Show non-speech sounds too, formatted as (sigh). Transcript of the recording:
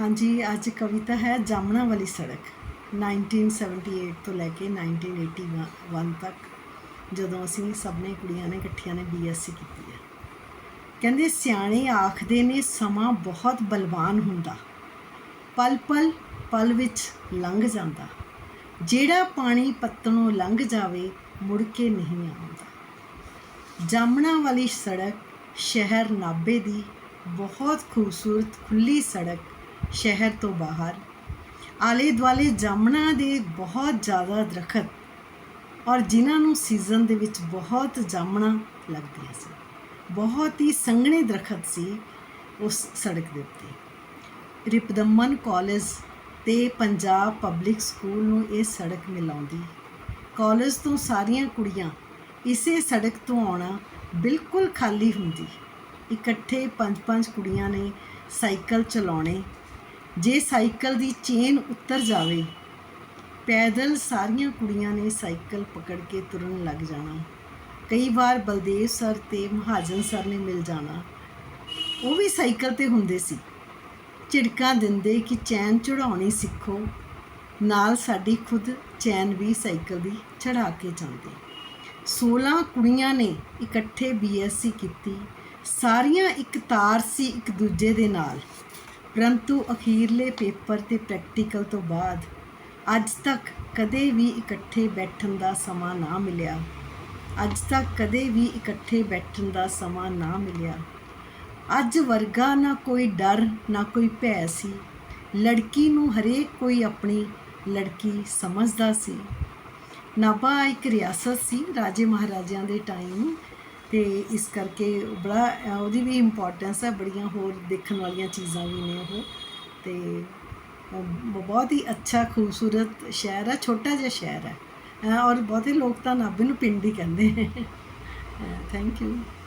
ਹਾਂਜੀ, ਅੱਜ ਕਵਿਤਾ ਹੈ ਜਾਮਣਾ ਵਾਲੀ ਸੜਕ 1978 ਤੋਂ ਲੈ ਕੇ 1981 ਤੱਕ, ਜਦੋਂ ਅਸੀਂ ਸਭ ਨੇ ਕੁੜੀਆਂ ਨੇ ਇਕੱਠੀਆਂ ਨੇ ਬੀਐਸਸੀ ਕੀਤੀ ਹੈ। ਕਹਿੰਦੇ, ਸਿਆਣੇ ਆਖਦੇ ਨੇ, ਸਮਾਂ ਬਹੁਤ ਬਲਵਾਨ ਹੁੰਦਾ। ਪਲ ਪਲ ਪਲ ਵਿੱਚ ਲੰਘ ਜਾਂਦਾ। ਜਿਹੜਾ ਪਾਣੀ ਪੱਤਣੋਂ ਲੰਘ ਜਾਵੇ, ਮੁੜ ਕੇ ਨਹੀਂ ਆਉਂਦਾ। ਜਾਮਣਾ ਵਾਲੀ ਸੜਕ ਸ਼ਹਿਰ ਨਾਭੇ ਦੀ ਬਹੁਤ ਖੂਬਸੂਰਤ ਖੁੱਲੀ ਸੜਕ ਸ਼ਹਿਰ ਤੋਂ ਬਾਹਰ। ਆਲੇ ਦੁਆਲੇ ਜਾਮਣਾ ਦੇ ਬਹੁਤ ਜ਼ਿਆਦਾ ਦਰਖਤ ਔਰ ਜਿਨ੍ਹਾਂ ਨੂੰ ਸੀਜ਼ਨ ਦੇ ਵਿੱਚ ਬਹੁਤ ਜਾਮਣਾ ਲੱਗਦੀਆਂ ਸੀ ਬਹੁਤ ਹੀ ਸੰਘਣੇ ਦਰਖਤ ਸੀ ਉਸ ਸੜਕ ਦੇ ਉੱਤੇ। ਰਿਪਦਮਨ ਕਾਲਜ ਤੇ ਪੰਜਾਬ ਪਬਲਿਕ ਸਕੂਲ ਨੂੰ ਇਹ ਸੜਕ ਮਿਲਾਉਂਦੀ ਕਾਲਜ ਤੋਂ ਸਾਰੀਆਂ ਕੁੜੀਆਂ ਇਸੇ ਸੜਕ ਤੋਂ ਆਉਣਾ ਬਿਲਕੁਲ ਖਾਲੀ ਹੁੰਦੀ ਇਕੱਠੇ ਪੰਜ ਪੰਜ ਕੁੜੀਆਂ ਨੇ ਸਾਈਕਲ ਚਲਾਉਣੇ ਜੇ ਸਾਈਕਲ ਦੀ ਚੇਨ ਉੱਤਰ ਜਾਵੇ, ਪੈਦਲ ਸਾਰੀਆਂ ਕੁੜੀਆਂ ਨੇ ਸਾਈਕਲ ਪਕੜ ਕੇ ਤੁਰਨ ਲੱਗ ਜਾਣਾ। ਕਈ ਵਾਰ ਬਲਦੇਵ ਸਰ ਤੇ ਮਹਾਜਨ ਸਰ ਨੇ ਮਿਲ ਜਾਣਾ। ਉਹ ਵੀ ਸਾਈਕਲ ਤੇ ਹੁੰਦੇ ਸੀ। ਝਿੜਕਾਂ ਦਿੰਦੇ ਕਿ ਚੈਨ ਚੜਾਉਣੀ ਸਿੱਖੋ। ਨਾਲ ਸਾਡੀ ਖੁਦ ਚੈਨ ਵੀ ਸਾਈਕਲ ਦੀ ਚੜਾ ਕੇ ਜਾਂਦੇ। 16 ਕੁੜੀਆਂ ਨੇ ਇਕੱਠੇ ਬੀਐਸਸੀ ਕੀਤੀ। ਸਾਰੀਆਂ ਇੱਕ ਤਾਰ ਸੀ ਇੱਕ ਦੂਜੇ ਦੇ ਨਾਲ। ਪਰੰਤੂ ਅਖੀਰਲੇ ਪੇਪਰ ਤੇ ਪ੍ਰੈਕਟੀਕਲ ਤੋਂ ਬਾਅਦ ਅੱਜ ਤੱਕ ਕਦੇ ਵੀ ਇਕੱਠੇ ਬੈਠਣ ਦਾ ਸਮਾਂ ਨਾ ਮਿਲਿਆ। ਅੱਜ ਤੱਕ ਕਦੇ ਵੀ ਇਕੱਠੇ ਬੈਠਣ ਦਾ ਸਮਾਂ ਨਾ ਮਿਲਿਆ। ਅੱਜ ਵਰਗਾ ਨਾ ਕੋਈ ਡਰ, ਨਾ ਕੋਈ ਭੈ ਸੀ। ਲੜਕੀ ਨੂੰ ਹਰੇਕ ਕੋਈ ਆਪਣੀ ਲੜਕੀ ਸਮਝਦਾ ਸੀ। ਨਾਭਾ ਇੱਕ ਰਿਆਸਤ ਸੀ ਰਾਜੇ ਮਹਾਰਾਜਿਆਂ ਦੇ ਟਾਈਮ ਤੇ ਇਸ ਕਰਕੇ ਬੜਾ, ਉਹਦੀ ਵੀ ਇੰਪੋਰਟੈਂਸ ਹੈ, ਬੜੀਆਂ ਹੋਰ ਦੇਖਣ ਵਾਲੀਆਂ ਚੀਜ਼ਾਂ ਵੀ ਨੇ ਉਹ। ਤੇ ਬਹੁਤ ਹੀ ਅੱਛਾ, ਖੂਬਸੂਰਤ ਸ਼ਹਿਰ ਹੈ, ਛੋਟਾ ਜਿਹਾ ਸ਼ਹਿਰ ਹੈ। ਔਰ ਬਹੁਤੇ ਲੋਕ ਤਾਂ ਨਾਭੇ ਨੂੰ ਪਿੰਡ ਹੀ ਕਹਿੰਦੇ ਥੈਂਕ ਯੂ (laughs)